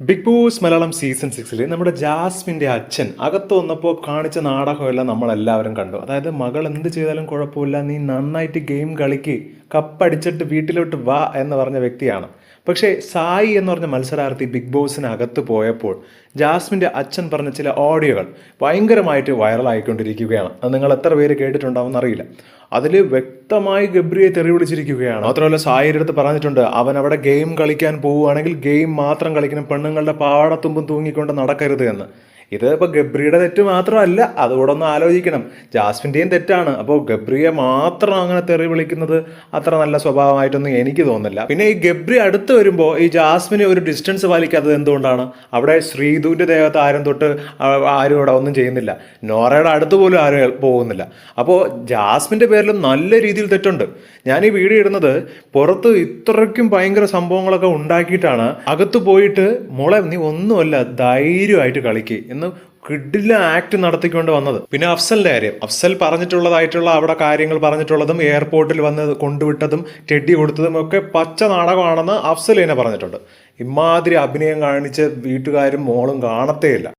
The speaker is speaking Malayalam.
ബിഗ് ബോസ് മലയാളം സീസൺ സിക്സിൽ നമ്മുടെ ജാസ്മിന്റെ അച്ഛൻ അകത്ത് വന്നപ്പോൾ കാണിച്ച നാടകമെല്ലാം നമ്മളെല്ലാവരും കണ്ടു. അതായത് മകൾ എന്ത് ചെയ്താലും കുഴപ്പമില്ല. നീ നന്നായിട്ട് ഗെയിം കളിക്ക്. കപ്പടിച്ചിട്ട് വീട്ടിലോട്ട് വാ എന്ന് പറഞ്ഞ വ്യക്തിയാണ്. പക്ഷേ സായി എന്ന് പറഞ്ഞ മത്സരാർത്ഥി ബിഗ് ബോസിനകത്ത് പോയപ്പോൾ ജാസ്മിന്റെ അച്ഛൻ പറഞ്ഞ ചില ഓഡിയോകൾ ഭയങ്കരമായിട്ട് വൈറലായിക്കൊണ്ടിരിക്കുകയാണ്. അത് നിങ്ങൾ എത്ര പേര് കേട്ടിട്ടുണ്ടാവും അറിയില്ല അതിൽ വ്യക്തമായി ഗബ്രിയെ തെറി വിളിച്ചിരിക്കുകയാണ്. മാത്രമല്ല സായിയുടെ അടുത്ത് പറഞ്ഞിട്ടുണ്ട് അവൻ അവിടെ ഗെയിം കളിക്കാൻ പോവുകയാണെങ്കിൽ ഗെയിം മാത്രം കളിക്കണം പെണ്ണുങ്ങളുടെ പാടത്തുമ്പും തൂങ്ങിക്കൊണ്ട് നടക്കരുത് എന്ന്. ഇത് ഇപ്പോൾ ഗബ്രിയുടെ തെറ്റ് മാത്രമല്ല അതുകൂടെ ഒന്ന് ആലോചിക്കണം. ജാസ്മിന്റെയും തെറ്റാണ്. അപ്പോൾ ഗബ്രിയെ മാത്രം അങ്ങനെ തെറി വിളിക്കുന്നത് അത്ര നല്ല സ്വഭാവമായിട്ടൊന്നും എനിക്ക് തോന്നുന്നില്ല. പിന്നെ ഈ ഗബ്രി അടുത്ത് വരുമ്പോൾ ഈ ജാസ്മിനെ ഒരു ഡിസ്റ്റൻസ് പാലിക്കാത്തത് എന്തുകൊണ്ടാണ്? അവിടെ ശ്രീധുവിന്റെ ദേഹത്ത് ആരും തൊട്ട് ആരും ഇവിടെ ഒന്നും ചെയ്യുന്നില്ല. നോറയുടെ അടുത്ത് പോലും ആരും പോകുന്നില്ല. അപ്പോൾ ജാസ്മിന്റെ പേരിലും നല്ല രീതിയിൽ തെറ്റുണ്ട്. ഞാൻ ഈ വീഡിയോ ഇടുന്നത് പുറത്ത് ഇത്രയ്ക്കും ഭയങ്കര സംഭവങ്ങളൊക്കെ ഉണ്ടാക്കിയിട്ടാണ്. അകത്ത് പോയിട്ട് മോളെ നീ ഒന്നുമല്ല ധൈര്യമായിട്ട് കളിക്ക്. എന്ന് കിഡില ആക്ട് നടത്തിക്കൊണ്ട് വന്നത്. പിന്നെ അഫ്സലിന്റെ കാര്യം. അഫ്സൽ പറഞ്ഞിട്ടുള്ളതായിട്ടുള്ള അവിടെ കാര്യങ്ങൾ പറഞ്ഞിട്ടുള്ളതും എയർപോർട്ടിൽ വന്ന് കൊണ്ടുവിട്ടതും ടെഡി കൊടുത്തതും ഒക്കെ പച്ച നാടകമാണെന്ന് അഫ്സൽ തന്നെ പറഞ്ഞിട്ടുണ്ട്. ഇമാതിരി അഭിനയം കാണിച്ച് വീട്ടുകാരും മോളും കാണത്തേയില്ല